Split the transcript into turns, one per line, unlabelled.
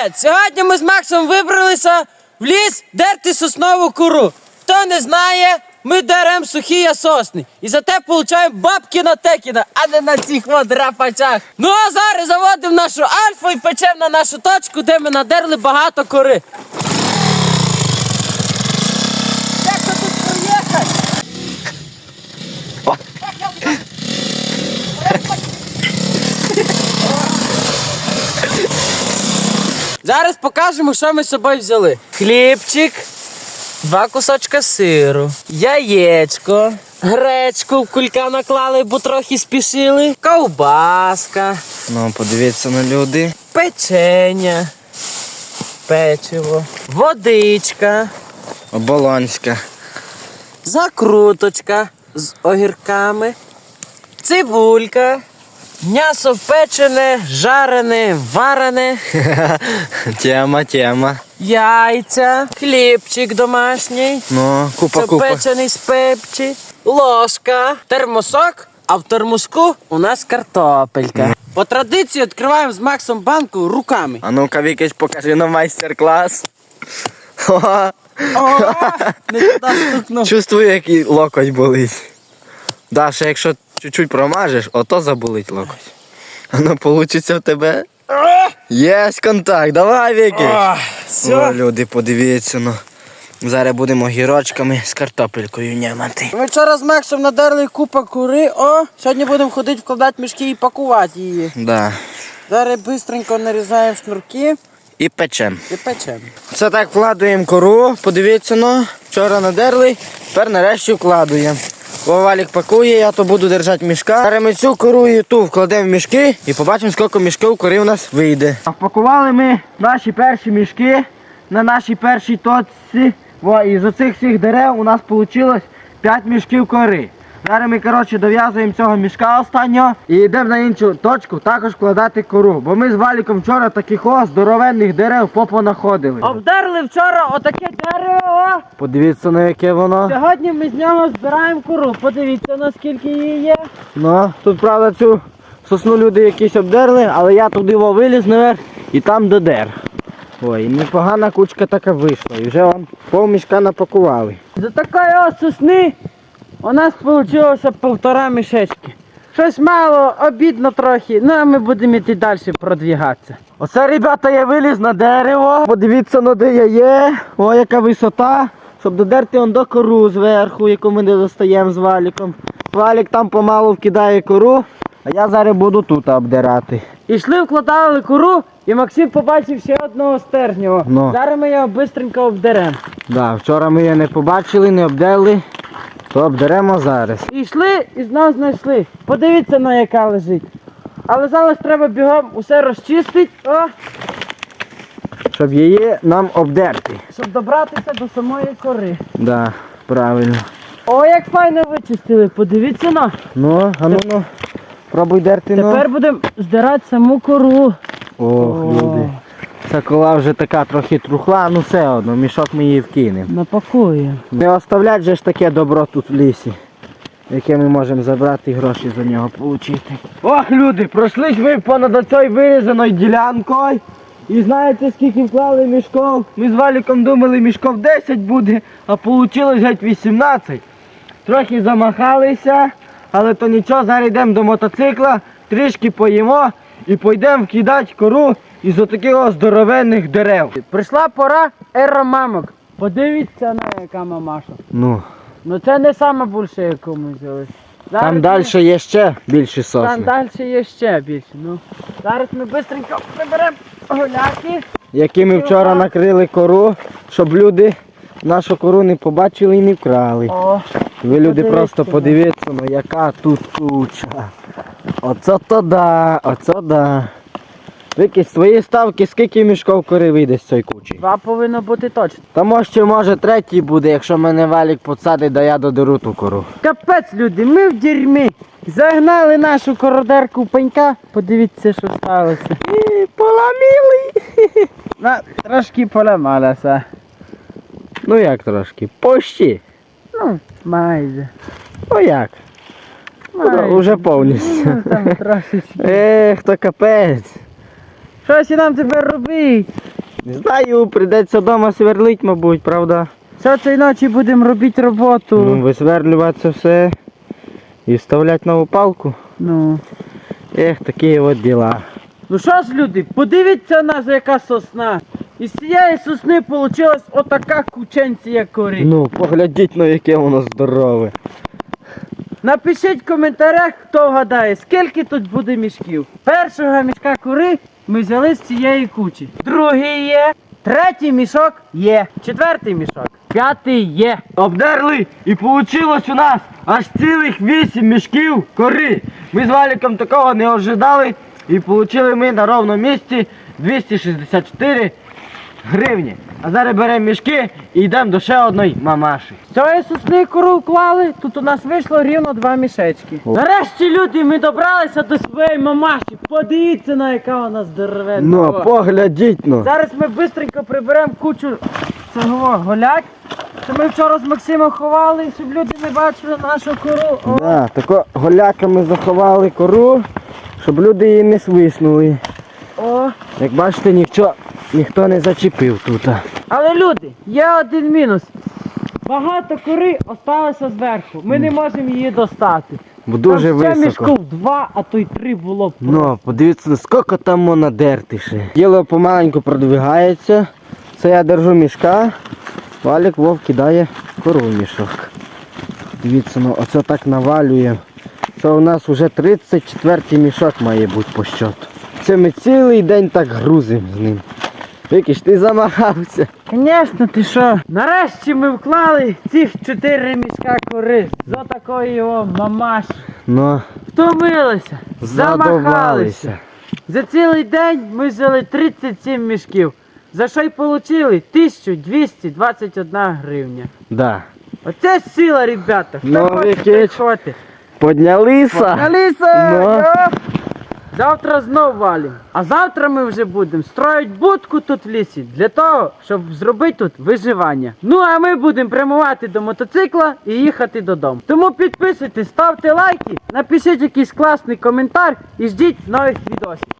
Привіт! Сьогодні ми з Максом вибралися в ліс дерти соснову кору. Хто не знає, ми деремо сухі сосни. І зате получаємо бабки на текіна, а не на цих от. Ну а зараз заводимо нашу альфу і печемо на нашу точку, де ми надерли багато кори. Як це тут проїхати? Зараз покажемо, що ми з собою взяли. Хлібчик, два кусочка сиру, яєчко, гречку в кулька наклали, бо трохи спішили, ковбаска,
Ну, подивіться на люди.
печення, печиво, водичка,
Оболонська.
закруточка з огірками, цибулька, м'ясо печене, жарене, варене.
Тема, тема.
Яйця, хлібчик домашній,
Ну, купа, купа.
запечений з пепчі, ложка, термосок, а в термоску у нас картопелька. По традиції відкриваємо з Максом банку руками.
А ну-ка, Вікись, покажи нам майстер-клас. Ха-ха.
О, не туди стукнув.
Чувствую, який локоть болить. Даша, якщо чуть-чуть промажеш, ото заболить локоть. Ну, получиться в тебе. Єсть контакт, давай, Віки.
О,
люди, подивіться, ну. Зараз будемо гірочками з картопелькою нямати.
Ми вчора з Максом надерли купа кури, о, сьогодні будемо ходити вкладати мішки і пакувати її.
Да.
Зараз швидко нарізаємо шнурки
І печем.
і печемо.
Це так вкладуємо кору, подивіться, ну, вчора надерли, тепер нарешті вкладуємо. Вовалік пакує, я то буду держати мішка. Зараз ми цю кору і ту вкладемо в мішки і побачимо, скільки мішків кори у нас вийде. Впакували ми наші перші мішки на нашій першій точці. І з оцих всіх дерев у нас вийшло 5 мішків кори. Зараз ми коротше, дов'язуємо цього мішка останнього і йдемо на іншу точку також вкладати кору. Бо ми з валіком вчора таких о здоровенних дерев попонаходили.
Обдерли вчора отаке дерево.
Подивіться на яке воно.
Сьогодні ми з нього збираємо кору. Подивіться, наскільки її є.
Ну, тут правда цю сосну люди якісь обдерли, але я туди во виліз наверх і там додер. Ой, непогана кучка така вийшла. І вже вам пов мішка напакували.
За такої ось сосни у нас вийшло півтора мішечки. Щось мало, обідно трохи, ну а ми будемо йти далі продвігатися.
Оце, ребята, я виліз на дерево. Подивіться, ну де я є. О, яка висота. Щоб додерти он до кору зверху, яку ми не достаємо з валіком. Валік там помалу вкидає кору, а я зараз буду тут обдирати.
Ішли, вкладали кору, і Максим побачив ще одного стержнього.
Ну.
Зараз ми його швидко обдеремо.
Да, вчора ми її не побачили, не обдерли, то обдеремо зараз.
І йшли і знов знайшли. Подивіться на яка лежить. Але зараз треба бігом усе розчистити, о,
Щоб її нам обдерти.
щоб добратися до самої кори.
Да, правильно.
О, як файно вичистили, подивіться на.
Ну, а ну, ну. Пробуй дерти, ну.
Тепер будемо здирати саму кору.
Ох,
О.
люди. Ця кола вже така трохи трухла, ну все одно, мішок ми її вкинемо.
Напакуємо.
Не оставлять же ж таке добро тут в лісі, яке ми можемо забрати і гроші за нього отримати. Ох, люди, пройшли ви понад цією вирізаною ділянкою. І знаєте, скільки вклали мішков? Ми з валіком думали, мішков 10 буде, а вийшло геть 18. Трохи замахалися, але то нічого, зараз йдемо до мотоцикла, трішки поїмо і пойдемо вкидати кору із отаких здоровенних дерев.
Прийшла пора еромамок. Подивіться на яка мамаша.
Ну,
Ну це не саме більше, яку ми взяли. Зараз
там
ми-
далі є ще більші
Там далі є ще більше. Ну. Зараз ми швидко приберемо гуляки.
які ми вчора накрили кору, щоб люди нашу кору не побачили і не вкрали.
О,
Ви люди
подивіться,
просто подивіться, ну яка тут куча. Оце то да, оце да. Викись свої ставки, скільки мішков кори вийде з цієї кучі.
два повинно бути точно.
Та може може третій буде, якщо мене валік посадить, да я додеру ту кору.
Капець, люди, ми в дерьмі. Загнали нашу кородерку в пенька. Подивіться, що сталося.
І, Поламіли.
На, трошки поламалася.
Ну як трошки? Пощі.
Ну, майже.
Ну як?
Майже.
Уже повністю.
Ну, там трошечки.
Ех, то капець.
Що ще нам тепер робити?
Не знаю, прийдеться вдома сверлить, мабуть, правда?
Все цієї ночі будемо робити роботу.
Ну, висверлювати це все і вставляти нову палку.
Ну.
Ех, такі от діла.
Ну що ж, люди, подивіться на нас, яка сосна. Із цієї сосни вийшла отака кученція кори.
Ну, поглядіть, на яке воно здорове.
Напишіть в коментарях, хто вгадає, скільки тут буде мішків. Першого мішка кури ми взяли з цієї кучі. Другий є. Третій мішок є. Четвертий мішок. П'ятий є.
Обдерли і вийшло у нас аж цілих вісім мішків кори. Ми з Валіком такого не ожидали і отримали ми на ровному місці 264 гривні. А зараз беремо мішки і йдемо до ще одної мамаші.
Цієї сосни кору вклали, тут у нас вийшло рівно два мішечки.
О.
Нарешті, люди, ми добралися до своєї мамаші. Подивіться, на яка вона здоровенна.
Ну, поглядіть ну.
Зараз ми швидко приберемо кучу цього голяк. Що ми вчора з Максимом ховали, щоб люди не бачили нашу кору. О.
Да, тако голяками заховали кору, щоб люди її не свиснули.
О.
Як бачите, ніхто, ніхто не зачепив тут.
Але люди, є один мінус. Багато кори осталося зверху. Ми не можемо її достати.
Бо дуже
там ще
високо.
мішків два, а то й три було б.
Ну, подивіться, скільки там можна дерти ще. Діло помаленьку продвигається. Це я держу мішка. Валік Вов кидає кору в мішок. Дивіться, ну оце так навалює. Це у нас вже 34 й мішок має бути по щоту. Це ми цілий день так грузимо з ним. Який ти замахався.
Звісно, ти що? Нарешті ми вклали цих чотири мішка кори. За такої його мамаш.
Ну,
Втомилися, замахалися. За цілий день ми взяли 37 мішків. За що й отримали 1221 гривня.
Да.
Оце сила, ребята. Хто
Ну,
хоче, той хоче.
Поднялися.
Аліса!
Ну.
Завтра знов валім. А завтра ми вже будемо строїти будку тут в лісі для того, щоб зробити тут виживання. Ну а ми будемо прямувати до мотоцикла і їхати додому. Тому підписуйтесь, ставте лайки, напишіть якийсь класний коментар і ждіть нових відосів.